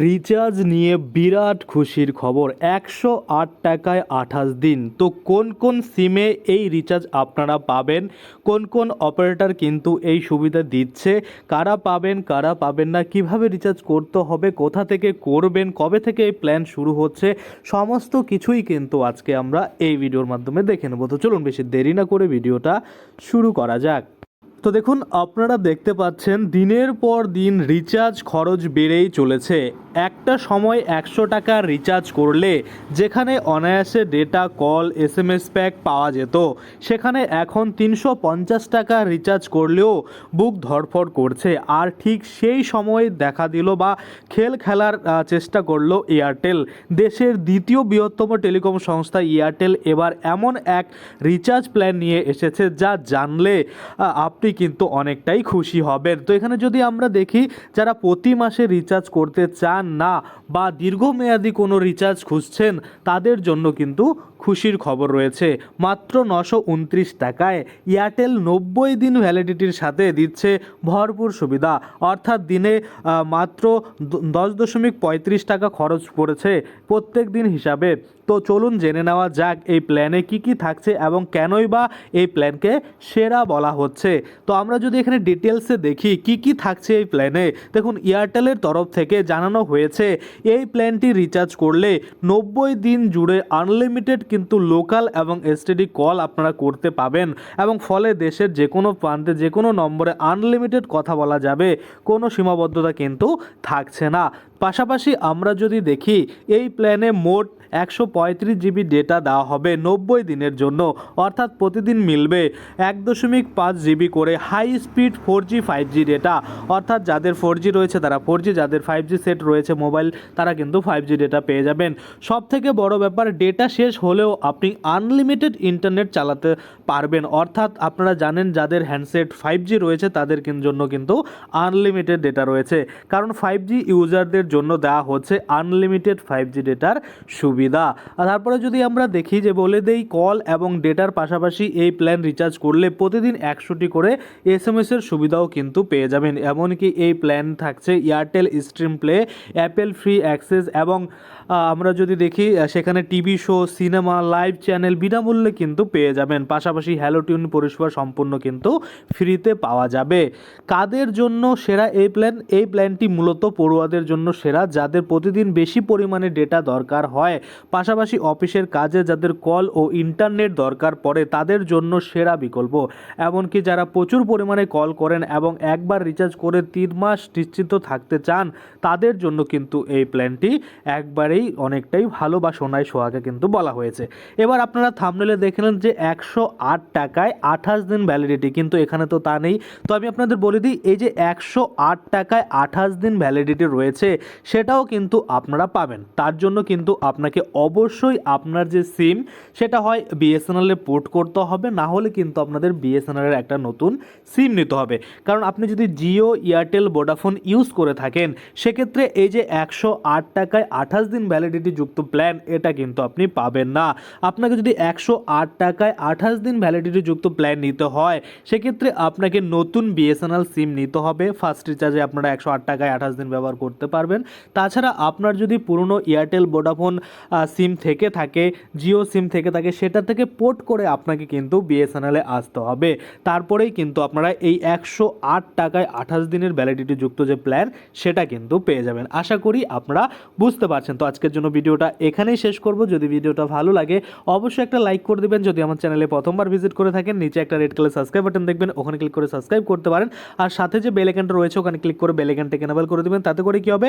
Recharge নিয়ে বিরাট খুশির খবর, একশো আট টাকায় আঠাশ দিন। তো কোন কোন সিমে এই রিচার্জ আপনারা পাবেন? কোন কোন অপারেটর কিন্তু এই সুবিধা দিচ্ছে? কারা পাবেন কারা পাবেন না? কীভাবে রিচার্জ করতে হবে? কোথা থেকে করবেন? কবে থেকে এই প্ল্যান শুরু হচ্ছে? সমস্ত কিছুই কিন্তু আজকে আমরা এই ভিডিওর মাধ্যমে দেখে নেব। তো চলুন বেশি দেরি না করে ভিডিওটা শুরু করা যাক। তো দেখুন আপনারা দেখতে পাচ্ছেন দিনের পর দিন রিচার্জ খরচ বেড়েই চলেছে। একটা সময় একশো টাকা রিচার্জ করলে যেখানে অনায়াসে data call S M S pack পাওয়া যেত সেখানে এখন তিনশো পঞ্চাশ টাকা রিচার্জ করলেও বুক ধরফড় করছে। আর ঠিক সেই সময় দেখা দিল বা খেল খেলার চেষ্টা করল এয়ারটেল দেশের দ্বিতীয় বৃহত্তম টেলিকম সংস্থা এয়ারটেল এবার এমন এক রিচার্জ প্ল্যান নিয়ে এসেছে যা জানলে আহ, আপনি কিন্তু অনেকটাই খুশি হবেন। তো এখানে যদি আমরা দেখি, যারা প্রতি মাসে রিচার্জ করতে চান না বা দীর্ঘমেয়াদী কোনো রিচার্জ খুঁজছেন, তাদের জন্য কিন্তু খুশির খবর রয়েছে। মাত্র নশো উনত্রিশ টাকায় এয়ারটেল নব্বই দিন ভ্যালিডিটির সাথে দিচ্ছে ভরপুর সুবিধা। অর্থাৎ দিনে মাত্র দশ দশমিক পঁয়ত্রিশ টাকা খরচ পড়েছে প্রত্যেক দিন হিসাবে। তো চলুন জেনে নেওয়া যাক, এই প্ল্যানে কি কি থাকছে এবং কেনই বা এই প্ল্যানকে সেরা বলা হচ্ছে। তো আমরা যদি এখানে ডিটেলসে দেখি, কি কি থাকছে এই প্ল্যানে দেখুন এয়ারটেলের তরফ থেকে জানানো হয়েছে, এই প্ল্যানটি রিচার্জ করলে নব্বই দিন জুড়ে আনলিমিটেড কিন্তু লোকাল এবং এসটিডি কল আপনারা করতে পাবেন। এবং ফলে দেশের যে কোনো প্রান্তে যে কোনো নম্বরে আনলিমিটেড কথা বলা যাবে, কোনো সীমাবদ্ধতা কিন্তু থাকছে না। পাশাপাশি আমরা যদি দেখি, এই প্ল্যানে মোট একশো পঁয়ত্রিশ জিবি ডেটা দেওয়া হবে নব্বই দিনের জন্য। অর্থাৎ প্রতিদিন মিলবে এক দশমিক পাঁচ জিবি করে high speed four G five G data অর্থাৎ যাদের ফোর জি রয়েছে, তারা ফোর জি যাদের ফাইভ জি সেট রয়েছে মোবাইল তারা কিন্তু ফাইভ জি ডেটা পেয়ে যাবেন। সব থেকে বড় ব্যাপার ডেটা শেষ হলেও আপনি আনলিমিটেড ইন্টারনেট চালাতে পারবেন। অর্থাৎ আপনারা জানেন, যাদের হ্যান্ডসেট ফাইভ জি রয়েছে, তাদের জন্য কিন্তু আনলিমিটেড ডেটা রয়েছে। কারণ ফাইভ জি ইউজারদের জন্য দেওয়া হচ্ছে আনলিমিটেড ফাইভ জি ডেটার সুবিধা। আর তারপরে যদি আমরা দেখি যে বলে দেই কল এবং ডেটার পাশাপাশি এই প্ল্যান রিচার্জ করলে প্রতিদিন একশোটি করে এস এম এসের সুবিধাও কিন্তু পেয়ে যাবেন। এমনকি এই প্ল্যান থাকছে Airtel stream play Apple free access এবং আমরা যদি দেখি সেখানে TV show cinema live channel বিনামূল্যে কিন্তু পেয়ে যাবেন। পাশাপাশি হ্যালো টিউন পরিষেবা সম্পূর্ণ কিন্তু ফ্রিতে পাওয়া যাবে। কাদের জন্য সেরা এই প্ল্যান এই প্ল্যানটি মূলত পড়ুয়াদের জন্য সেরা যাদের প্রতিদিন বেশি পরিমাণে ডেটা দরকার হয়, পাশাপাশি অফিসের কাজে যাদের কল ও ইন্টারনেট দরকার পড়ে তাদের জন্য সেরা বিকল্প। এমনকি যারা প্রচুর পরিমাণে কল করেন এবং একবার রিচার্জ করে তিন মাস নিশ্চিত থাকতে চান, তাদের জন্য কিন্তু এই প্ল্যানটি একবারেই অনেকটাই ভালো বা সোনায় সোহাগে কিন্তু বলা হয়েছে। এবার আপনারা থামনেলে দেখলেন যে একশো আট টাকায় আঠাশ দিন ভ্যালিডিটি কিন্তু এখানে তো তা নেই। তো আমি আপনাদের বলে দিই, এই যে একশো আট টাকায় আঠাশ দিন ভ্যালিডিটি রয়েছে সেটাও কিন্তু আপনারা পাবেন। তার জন্য কিন্তু আপনাকে অবশ্যই আপনার যে সিম সেটা হয় বিএসএনএলে পোর্ট করতে হবে, না হলে কিন্তু আপনাদের বিএসএনএলের একটা নতুন সিম নিতে হবে। কারণ আপনি যদি জিও এয়ারটেল ভোডাফোন ইউজ করে থাকেন, সেক্ষেত্রে এই যে একশো আট টাকায় আঠাশ দিন ভ্যালিডিটি যুক্ত প্ল্যান এটা কিন্তু আপনি পাবেন না। আপনাকে যদি একশো আট টাকায় আঠাশ দিন ভ্যালিডিটি যুক্ত প্ল্যান নিতে হয়, সেক্ষেত্রে আপনাকে নতুন বিএসএনএল সিম নিতে হবে। ফার্স্ট রিচার্জে আপনারা একশো আট টাকায় আঠাশ দিন ব্যবহার করতে পারবেন। তাছাড়া আপনার যদি পুরনো এয়ারটেল ভোডাফোন সিম থেকে থাকে জিও সিম থেকে থাকে, সেটা থেকে পোর্ট করে আপনাকে কিন্তু বিএসএনএলে আসতে হবে। তারপরেই কিন্তু আপনারা এই একশো আট টাকায় আঠাশ দিনের ভ্যালিডিটি যুক্ত যে প্ল্যান সেটা কিন্তু পেয়ে যাবেন। আশা করি আপনারা বুঝতে পারছেন। তো আজকের জন্য ভিডিওটা এখানেই শেষ করব। যদি ভিডিওটা ভালো লাগে, অবশ্যই একটা লাইক করে দেবেন। যদি আমার চ্যানেলে প্রথমবার ভিজিট করে থাকেন, নিচে একটা রেড কালার সাবস্ক্রাইব বাটন দেখবেন, ওখানে ক্লিক করে সাবস্ক্রাইব করতে পারেন। আর সাথে যে বেল আইকনটা রয়েছে, ওখানে ক্লিক করে বেল এনেবল করে দেবেন। তাতে করে কি হবে?